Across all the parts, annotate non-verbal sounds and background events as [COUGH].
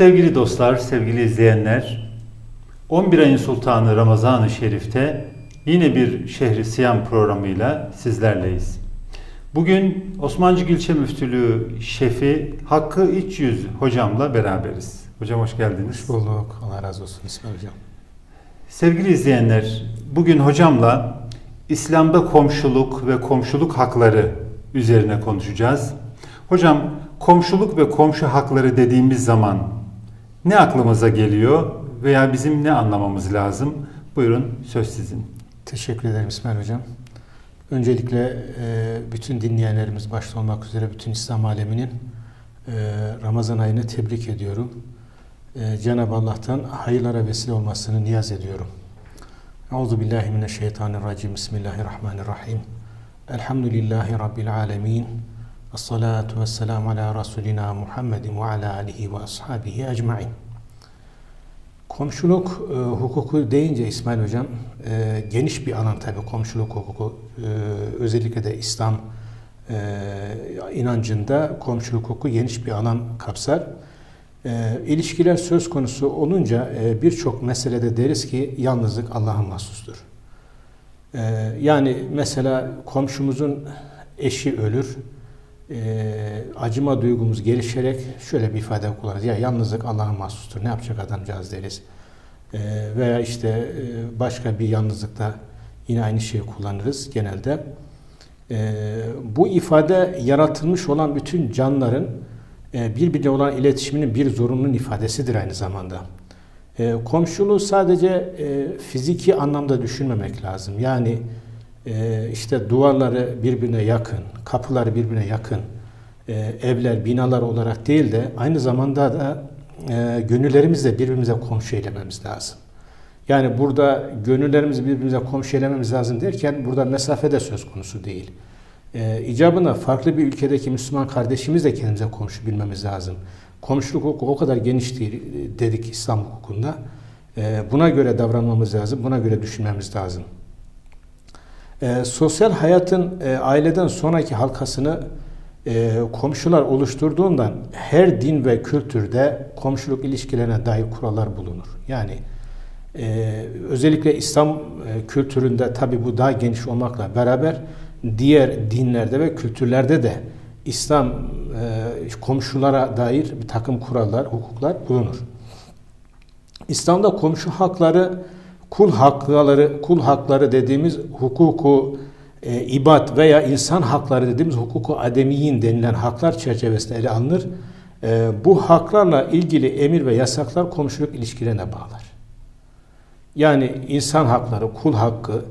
Sevgili dostlar, sevgili izleyenler, 11 ayın sultanı Ramazan-ı Şerif'te yine bir Şehri Siyam programıyla sizlerleyiz. Bugün Osmancık İlçe Müftülüğü Şefi Hakkı İç Yüz hocamla beraberiz. Hocam hoş geldiniz. Hoş bulduk. Allah razı olsun İsmail Hocam. Sevgili izleyenler, bugün hocamla İslam'da komşuluk ve komşuluk hakları üzerine konuşacağız. Hocam, komşuluk ve komşu hakları dediğimiz zaman ne aklımıza geliyor veya bizim ne anlamamız lazım? Buyurun söz sizin. Teşekkür ederim İsmail Hocam. Öncelikle e, bütün dinleyenlerimiz başta olmak üzere bütün İslam aleminin e, Ramazan ayını tebrik ediyorum. E, Cenab-ı Allah'tan hayırlara vesile olmasını niyaz ediyorum. Euzu billahi mineşşeytanirracim. Bismillahirrahmanirrahim. Elhamdülillahi rabbil alamin. Essalatu vesselamu ala rasulina Muhammedin ve ala alihi ve ashabihi ecmaîn. Komşuluk e, hukuku deyince İsmail Hocam e, geniş bir alan tabii komşuluk hukuku. E, özellikle de İslam e, inancında komşuluk hukuku geniş bir alan kapsar. E, ilişkiler söz konusu olunca e, birçok meselede deriz ki yalnızlık Allah'a mahsustur. E, yani mesela komşumuzun eşi ölür, e, acıma duygumuz gelişerek şöyle bir ifade kullanırız. Ya yalnızlık Allah'a mahsustur. Ne yapacak adamcağız deriz. E, veya işte e, başka bir yalnızlıkta yine aynı şeyi kullanırız genelde. E, bu ifade yaratılmış olan bütün canlıların e, birbirine olan iletişiminin bir zorunlunun ifadesidir aynı zamanda. E, komşuluğu sadece e, fiziki anlamda düşünmemek lazım. Yani e, işte duvarları birbirine yakın, kapıları birbirine yakın, e, evler, binalar olarak değil de aynı zamanda da e, gönüllerimizle birbirimize komşu eylememiz lazım. Yani burada gönüllerimizi birbirimize komşu eylememiz lazım derken burada mesafe de söz konusu değil. E, icabında farklı bir ülkedeki Müslüman kardeşimizle kendimize komşu bilmemiz lazım. Komşuluk hukuku o kadar geniş değil e, dedik İslam hukukunda. Buna göre davranmamız lazım, buna göre düşünmemiz lazım. E, sosyal hayatın e, aileden sonraki halkasını e, komşular oluşturduğundan her din ve kültürde komşuluk ilişkilerine dair kurallar bulunur. Yani e, özellikle İslam e, kültüründe tabi bu daha geniş olmakla beraber diğer dinlerde ve kültürlerde de İslam e, komşulara dair bir takım kurallar, hukuklar bulunur. İslam'da komşu hakları kul hakları, kul hakları dediğimiz hukuku e, ibad veya insan hakları dediğimiz hukuku ademiyin denilen haklar çerçevesinde ele alınır. E, bu haklarla ilgili emir ve yasaklar komşuluk ilişkilerine bağlar. Yani insan hakları, kul hakkı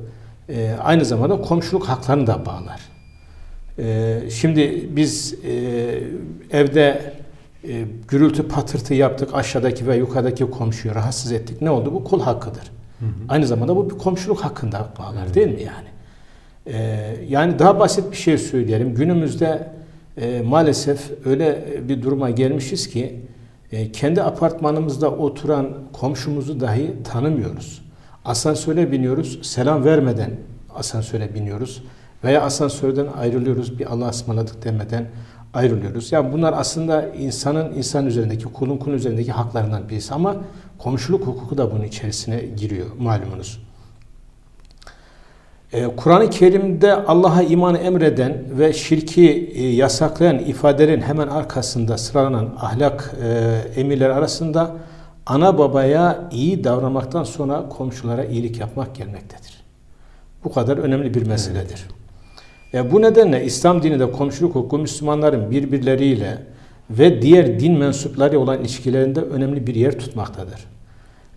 e, aynı zamanda komşuluk haklarını da bağlar. E, şimdi biz e, evde e, gürültü patırtı yaptık aşağıdaki ve yukarıdaki komşuyu rahatsız ettik. Ne oldu? Bu kul hakkıdır. Hı hı. Aynı zamanda bu bir komşuluk hakkında bağlar değil mi yani? Ee, yani daha basit bir şey söyleyelim. Günümüzde e, maalesef öyle bir duruma gelmişiz ki e, kendi apartmanımızda oturan komşumuzu dahi tanımıyoruz. Asansöre biniyoruz, selam vermeden asansöre biniyoruz. Veya asansörden ayrılıyoruz bir Allah'a ısmarladık demeden ayrılıyoruz. Yani bunlar aslında insanın insan üzerindeki, kulun kulun üzerindeki haklarından birisi ama komşuluk hukuku da bunun içerisine giriyor malumunuz. Ee, Kur'an-ı Kerim'de Allah'a imanı emreden ve şirki e, yasaklayan ifadelerin hemen arkasında sıralanan ahlak e, emirleri arasında ana babaya iyi davranmaktan sonra komşulara iyilik yapmak gelmektedir. Bu kadar önemli bir meseledir. E, bu nedenle İslam dininde komşuluk hukuku Müslümanların birbirleriyle ve diğer din mensupları olan ilişkilerinde önemli bir yer tutmaktadır.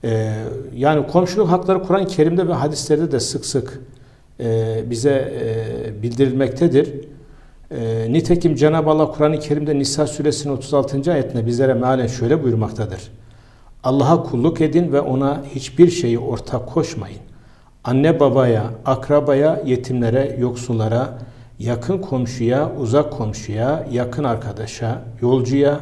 E, yani komşuluk hakları Kur'an-ı Kerim'de ve hadislerde de sık sık e, bize e, bildirilmektedir. E, nitekim Cenab-ı Allah Kur'an-ı Kerim'de Nisa suresinin 36. ayetinde bizlere mealen şöyle buyurmaktadır. Allah'a kulluk edin ve ona hiçbir şeyi ortak koşmayın. Anne babaya, akrabaya, yetimlere, yoksullara, yakın komşuya, uzak komşuya, yakın arkadaşa, yolcuya,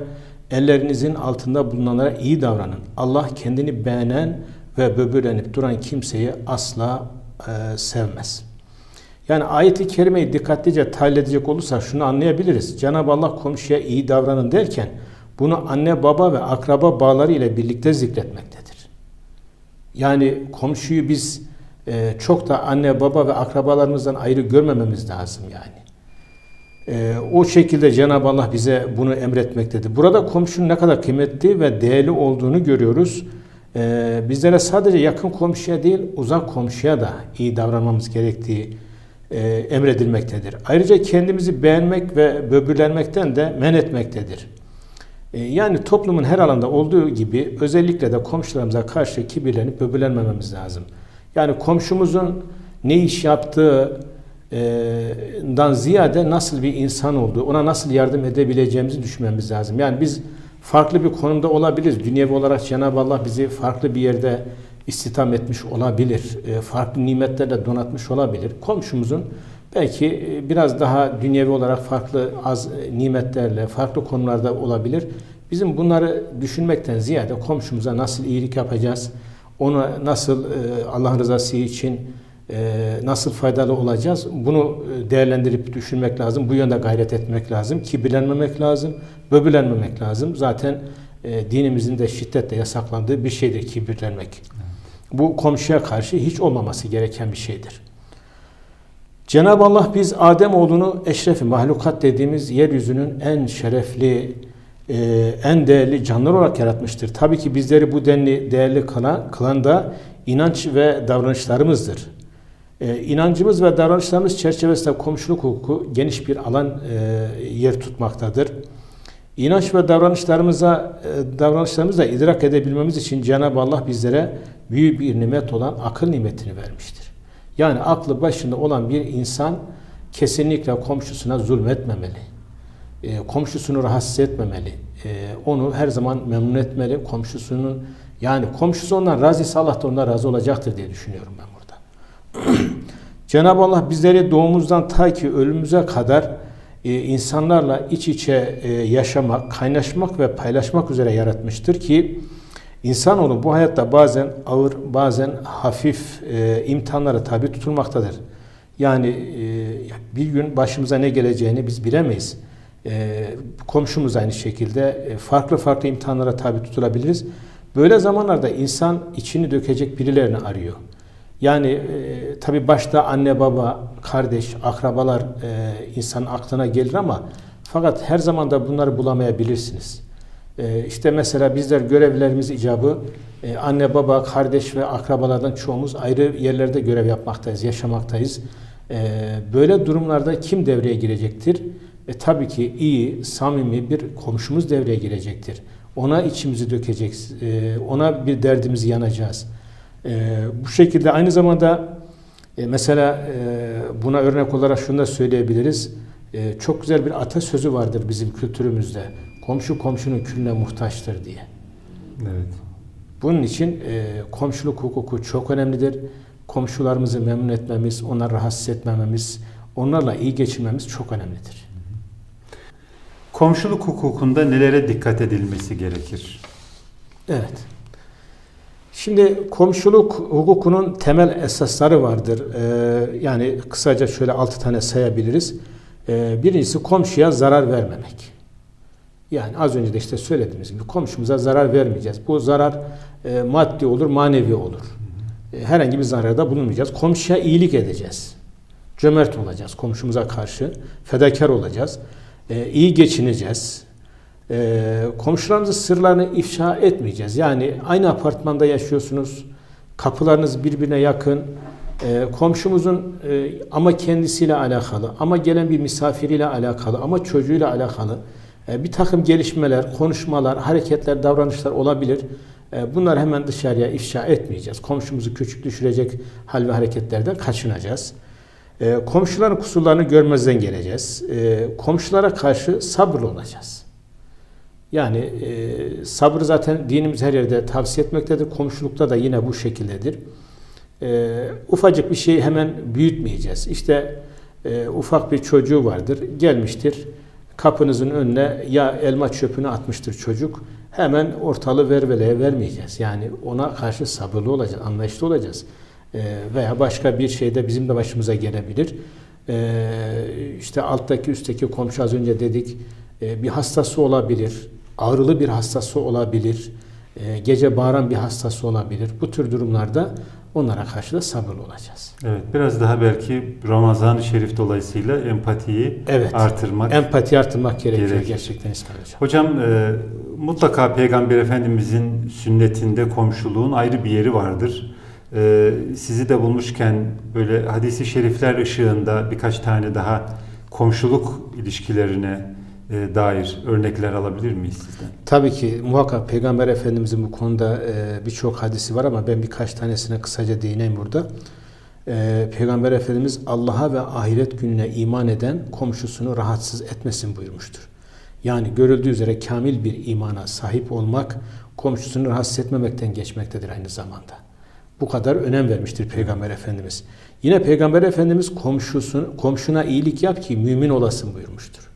ellerinizin altında bulunanlara iyi davranın. Allah kendini beğenen ve böbürlenip duran kimseyi asla e, sevmez. Yani ayet-i kerimeyi dikkatlice tahlil edecek olursak şunu anlayabiliriz. Cenab-ı Allah komşuya iyi davranın derken bunu anne baba ve akraba bağları ile birlikte zikretmektedir. Yani komşuyu biz e, çok da anne baba ve akrabalarımızdan ayrı görmememiz lazım yani. E, o şekilde Cenab-ı Allah bize bunu emretmektedir. Burada komşunun ne kadar kıymetli ve değerli olduğunu görüyoruz. E, bizlere sadece yakın komşuya değil uzak komşuya da iyi davranmamız gerektiği e, emredilmektedir. Ayrıca kendimizi beğenmek ve böbürlenmekten de men etmektedir. Yani toplumun her alanda olduğu gibi özellikle de komşularımıza karşı kibirlenip böbürlenmememiz lazım. Yani komşumuzun ne iş yaptığından ziyade nasıl bir insan olduğu, ona nasıl yardım edebileceğimizi düşünmemiz lazım. Yani biz farklı bir konumda olabiliriz. Dünyevi olarak Cenab-ı Allah bizi farklı bir yerde istihdam etmiş olabilir. E, farklı nimetlerle donatmış olabilir. Komşumuzun belki e, biraz daha dünyevi olarak farklı az e, nimetlerle, farklı konularda olabilir. Bizim bunları düşünmekten ziyade komşumuza nasıl iyilik yapacağız, ona nasıl Allah'ın rızası için nasıl faydalı olacağız, bunu değerlendirip düşünmek lazım. Bu yönde gayret etmek lazım. Kibirlenmemek lazım, böbürlenmemek lazım. Zaten dinimizin de şiddetle yasaklandığı bir şeydir kibirlenmek. Bu komşuya karşı hiç olmaması gereken bir şeydir. Cenab-ı Allah biz Adem oğlunu eşrefi mahlukat dediğimiz yeryüzünün en şerefli, e, en değerli canlılar olarak yaratmıştır. Tabii ki bizleri bu denli değerli kılan, kılan da inanç ve davranışlarımızdır. E, inancımız ve davranışlarımız çerçevesinde komşuluk hukuku geniş bir alan e, yer tutmaktadır. İnanç ve davranışlarımıza davranışlarımızla idrak edebilmemiz için Cenab-ı Allah bizlere büyük bir nimet olan akıl nimetini vermiştir. Yani aklı başında olan bir insan kesinlikle komşusuna zulmetmemeli. E, komşusunu rahatsız etmemeli. E, onu her zaman memnun etmeli. Komşusunun yani komşusu ondan razıysa Allah da ondan razı olacaktır diye düşünüyorum ben burada. [CLEARS THROAT] Cenab-ı Allah bizleri doğumuzdan ta ki ölümümüze kadar e, insanlarla iç içe e, yaşamak, kaynaşmak ve paylaşmak üzere yaratmıştır ki İnsanoğlu bu hayatta bazen ağır, bazen hafif e, imtihanlara tabi tutulmaktadır. Yani e, bir gün başımıza ne geleceğini biz bilemeyiz. E, komşumuz aynı şekilde e, farklı farklı imtihanlara tabi tutulabiliriz. Böyle zamanlarda insan içini dökecek birilerini arıyor. Yani e, tabi başta anne baba, kardeş, akrabalar e, insanın aklına gelir ama fakat her zaman da bunları bulamayabilirsiniz. Ee, işte mesela bizler görevlerimiz icabı e, anne baba, kardeş ve akrabalardan çoğumuz ayrı yerlerde görev yapmaktayız, yaşamaktayız. Ee, böyle durumlarda kim devreye girecektir? E, tabii ki iyi, samimi bir komşumuz devreye girecektir. Ona içimizi dökeceğiz, e, ona bir derdimizi yanacağız. E, bu şekilde aynı zamanda e, mesela e, buna örnek olarak şunu da söyleyebiliriz. E, çok güzel bir atasözü vardır bizim kültürümüzde. Komşu komşunun külüne muhtaçtır diye. Evet. Bunun için e, komşuluk hukuku çok önemlidir. Komşularımızı memnun etmemiz, onları rahatsız etmememiz, onlarla iyi geçirmemiz çok önemlidir. Komşuluk hukukunda nelere dikkat edilmesi gerekir? Evet. Şimdi komşuluk hukukunun temel esasları vardır. Ee, yani kısaca şöyle altı tane sayabiliriz. E, birincisi komşuya zarar vermemek. Yani az önce de işte söylediğimiz gibi komşumuza zarar vermeyeceğiz. Bu zarar e, maddi olur, manevi olur. E, herhangi bir zararda bulunmayacağız. Komşuya iyilik edeceğiz. Cömert olacağız komşumuza karşı. Fedakar olacağız. E, iyi geçineceğiz. E, komşularımızın sırlarını ifşa etmeyeceğiz. Yani aynı apartmanda yaşıyorsunuz. Kapılarınız birbirine yakın. E, komşumuzun e, ama kendisiyle alakalı, ama gelen bir misafiriyle alakalı, ama çocuğuyla alakalı e, bir takım gelişmeler, konuşmalar, hareketler, davranışlar olabilir. E, bunları hemen dışarıya ifşa etmeyeceğiz. Komşumuzu küçük düşürecek hal ve hareketlerden kaçınacağız. E, komşuların kusurlarını görmezden geleceğiz. E, komşulara karşı sabırlı olacağız. Yani e, sabrı zaten dinimiz her yerde tavsiye etmektedir. Komşulukta da yine bu şekildedir. E, ufacık bir şeyi hemen büyütmeyeceğiz. İşte e, ufak bir çocuğu vardır, gelmiştir. Kapınızın önüne ya elma çöpünü atmıştır çocuk. Hemen ortalığı verveleye vermeyeceğiz. Yani ona karşı sabırlı olacağız, anlayışlı olacağız. E, veya başka bir şeyde bizim de başımıza gelebilir. E, işte alttaki üstteki komşu az önce dedik e, bir hastası olabilir, ağrılı bir hastası olabilir, e, gece bağıran bir hastası olabilir. Bu tür durumlarda onlara karşı da sabırlı olacağız. Evet, biraz daha belki Ramazan-ı Şerif dolayısıyla empatiyi Evet. artırmak. Empati artırmak gerekiyor Gerekir. gerçekten İsmail Hocam. Hocam e, mutlaka Peygamber Efendimizin sünnetinde komşuluğun ayrı bir yeri vardır. E, sizi de bulmuşken böyle hadisi şerifler ışığında birkaç tane daha komşuluk ilişkilerine e, dair örnekler alabilir miyiz sizden? Tabii ki muhakkak Peygamber Efendimizin bu konuda e, birçok hadisi var ama ben birkaç tanesine kısaca değineyim burada. E, Peygamber Efendimiz Allah'a ve ahiret gününe iman eden komşusunu rahatsız etmesin buyurmuştur. Yani görüldüğü üzere kamil bir imana sahip olmak komşusunu rahatsız etmemekten geçmektedir aynı zamanda. Bu kadar önem vermiştir Peygamber Efendimiz. Yine Peygamber Efendimiz komşusun, komşuna iyilik yap ki mümin olasın buyurmuştur.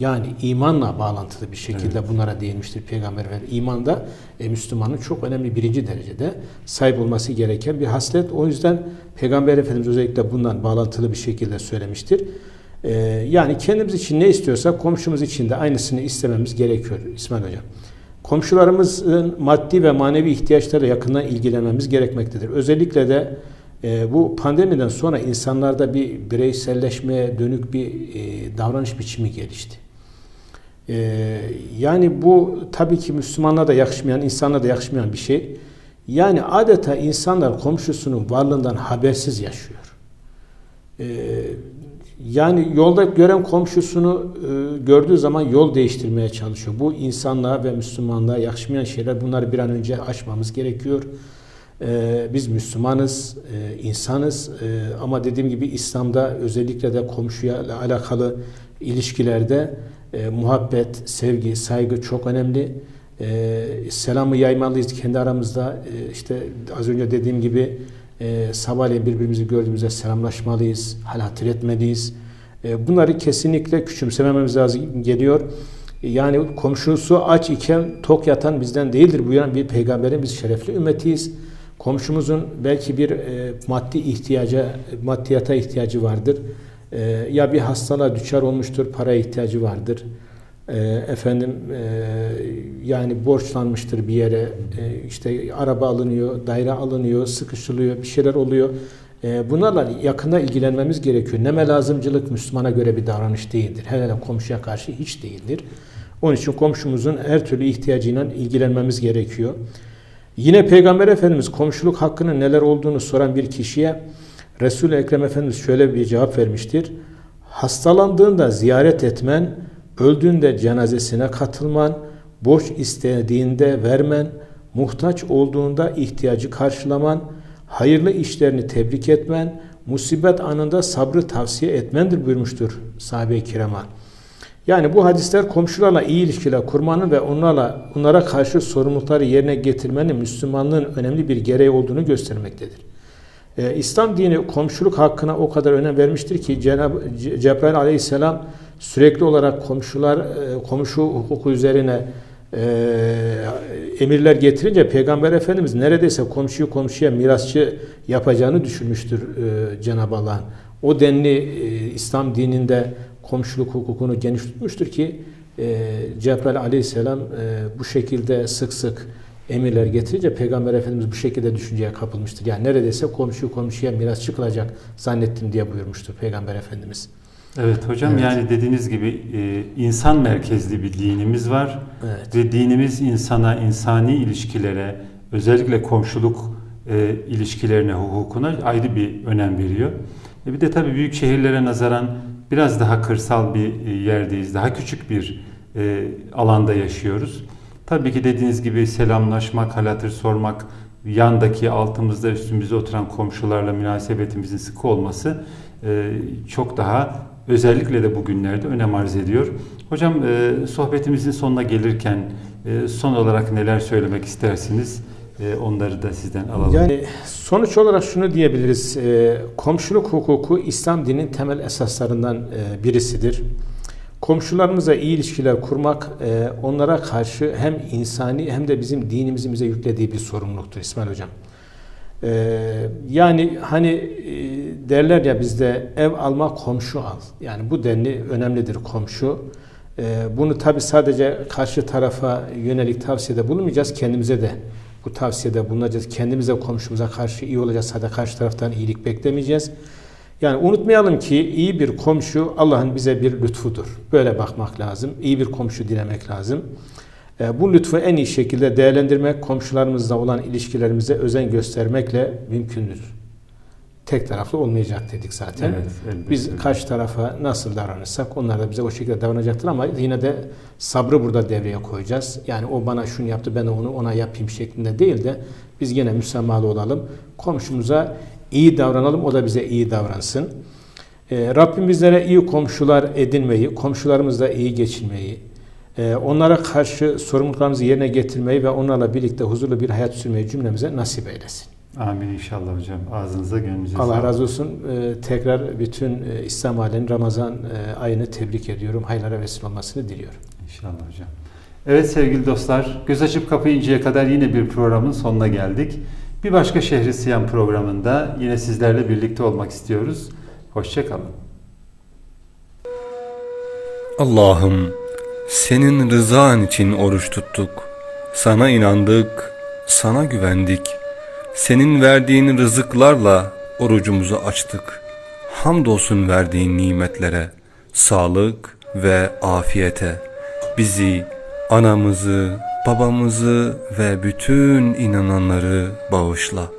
Yani imanla bağlantılı bir şekilde bunlara değinmiştir Peygamber Efendimiz. İman da e, Müslümanın çok önemli birinci derecede sahip olması gereken bir haslet. O yüzden Peygamber Efendimiz özellikle bundan bağlantılı bir şekilde söylemiştir. E, yani kendimiz için ne istiyorsak komşumuz için de aynısını istememiz gerekiyor İsmail Hocam. Komşularımızın maddi ve manevi ihtiyaçlarıyla yakından ilgilenmemiz gerekmektedir. Özellikle de e, bu pandemiden sonra insanlarda bir bireyselleşmeye dönük bir e, davranış biçimi gelişti. E, yani bu tabii ki Müslümanlara da yakışmayan, insanlara da yakışmayan bir şey. Yani adeta insanlar komşusunun varlığından habersiz yaşıyor. E, yani yolda gören komşusunu e, gördüğü zaman yol değiştirmeye çalışıyor. Bu insanlığa ve Müslümanlığa yakışmayan şeyler. Bunları bir an önce aşmamız gerekiyor. E, biz Müslümanız, e, insanız e, ama dediğim gibi İslam'da özellikle de komşuya alakalı ilişkilerde e, muhabbet, sevgi, saygı çok önemli. E, selamı yaymalıyız kendi aramızda. E, işte az önce dediğim gibi e, sabahleyin birbirimizi gördüğümüzde selamlaşmalıyız, hal hatır etmeliyiz. E, bunları kesinlikle küçümsemememiz lazım geliyor. E, Yani komşusu aç iken tok yatan bizden değildir. Bu yana bir peygamberin biz şerefli ümmetiyiz. Komşumuzun belki bir e, maddi ihtiyaca, maddiyata ihtiyacı vardır. E, ya bir hastalığa düçar olmuştur, paraya ihtiyacı vardır. E, efendim e, yani borçlanmıştır bir yere, e, işte araba alınıyor, daire alınıyor, sıkışılıyor, bir şeyler oluyor. E, bunlarla yakında ilgilenmemiz gerekiyor. Neme lazımcılık Müslümana göre bir davranış değildir. Hele komşuya karşı hiç değildir. Onun için komşumuzun her türlü ihtiyacıyla ilgilenmemiz gerekiyor. Yine Peygamber Efendimiz komşuluk hakkının neler olduğunu soran bir kişiye Resul-i Ekrem Efendimiz şöyle bir cevap vermiştir. Hastalandığında ziyaret etmen, öldüğünde cenazesine katılman, borç istediğinde vermen, muhtaç olduğunda ihtiyacı karşılaman, hayırlı işlerini tebrik etmen, musibet anında sabrı tavsiye etmendir buyurmuştur sahabe-i kirama. Yani bu hadisler komşularla iyi ilişkiler kurmanın ve onlarla onlara karşı sorumlulukları yerine getirmenin Müslümanlığın önemli bir gereği olduğunu göstermektedir. Ee, İslam dini komşuluk hakkına o kadar önem vermiştir ki Cenab-ı Ce- Cebrail aleyhisselam sürekli olarak komşular e, komşu hukuku üzerine e, emirler getirince Peygamber Efendimiz neredeyse komşuyu komşuya mirasçı yapacağını düşünmüştür e, Cenab-ı Allah'ın. O denli e, İslam dininde komşuluk hukukunu geniş tutmuştur ki e, Cebrail aleyhisselam e, bu şekilde sık sık emirler getirince Peygamber Efendimiz bu şekilde düşünceye kapılmıştır. Yani neredeyse komşu komşuya miras çıkılacak zannettim diye buyurmuştur Peygamber Efendimiz. Evet hocam Evet. yani dediğiniz gibi e, insan merkezli bir dinimiz var Evet. ve dinimiz insana, insani ilişkilere, özellikle komşuluk e, ilişkilerine, hukukuna ayrı bir önem veriyor. E, bir de tabii büyük şehirlere nazaran biraz daha kırsal bir yerdeyiz, daha küçük bir e, alanda yaşıyoruz. Tabii ki dediğiniz gibi selamlaşmak, hal hatır sormak, yandaki, altımızda, üstümüzde oturan komşularla münasebetimizin sıkı olması e, çok daha özellikle de bugünlerde önem arz ediyor. Hocam e, sohbetimizin sonuna gelirken e, son olarak neler söylemek istersiniz? Onları da sizden alalım. Yani sonuç olarak şunu diyebiliriz. e, komşuluk hukuku İslam dininin temel esaslarından birisidir. Komşularımıza iyi ilişkiler kurmak e, onlara karşı hem insani hem de bizim dinimizin bize yüklediği bir sorumluluktur İsmail Hocam. E, yani hani e, derler ya bizde ev alma komşu al. Yani bu denli önemlidir komşu. Bunu tabi sadece karşı tarafa yönelik tavsiyede bulunmayacağız. Kendimize de bu tavsiyede bulunacağız. Kendimize komşumuza karşı iyi olacağız. Sadece karşı taraftan iyilik beklemeyeceğiz. Yani unutmayalım ki iyi bir komşu Allah'ın bize bir lütfudur. Böyle bakmak lazım. İyi bir komşu dilemek lazım. E, Bu lütfu en iyi şekilde değerlendirmek, komşularımızla olan ilişkilerimize özen göstermekle mümkündür. Tek taraflı olmayacak dedik zaten. Evet, elbette. Biz karşı tarafa nasıl davranırsak onlar da bize o şekilde davranacaktır ama yine de sabrı burada devreye koyacağız. Yani o bana şunu yaptı ben onu ona yapayım şeklinde değil de biz yine müsamahalı olalım. Komşumuza iyi davranalım o da bize iyi davransın. Ee, Rabbim bizlere iyi komşular edinmeyi, komşularımızla iyi geçinmeyi, e, onlara karşı sorumluluklarımızı yerine getirmeyi ve onlarla birlikte huzurlu bir hayat sürmeyi cümlemize nasip eylesin. Amin inşallah hocam. Ağzınıza gönlünüze Allah razı olsun. Ee, tekrar bütün e, İslam aleminin Ramazan e, ayını tebrik ediyorum. Hayırlara vesile olmasını diliyorum. İnşallah hocam. Evet sevgili dostlar, göz açıp kapayıncaya kadar yine bir programın sonuna geldik. Bir başka Şehri Siyam programında yine sizlerle birlikte olmak istiyoruz. Hoşçakalın. Allah'ım senin rızan için oruç tuttuk. Sana inandık, sana güvendik. Senin verdiğin rızıklarla orucumuzu açtık. Hamdolsun verdiğin nimetlere, sağlık ve afiyete. Bizi, anamızı, babamızı ve bütün inananları bağışla.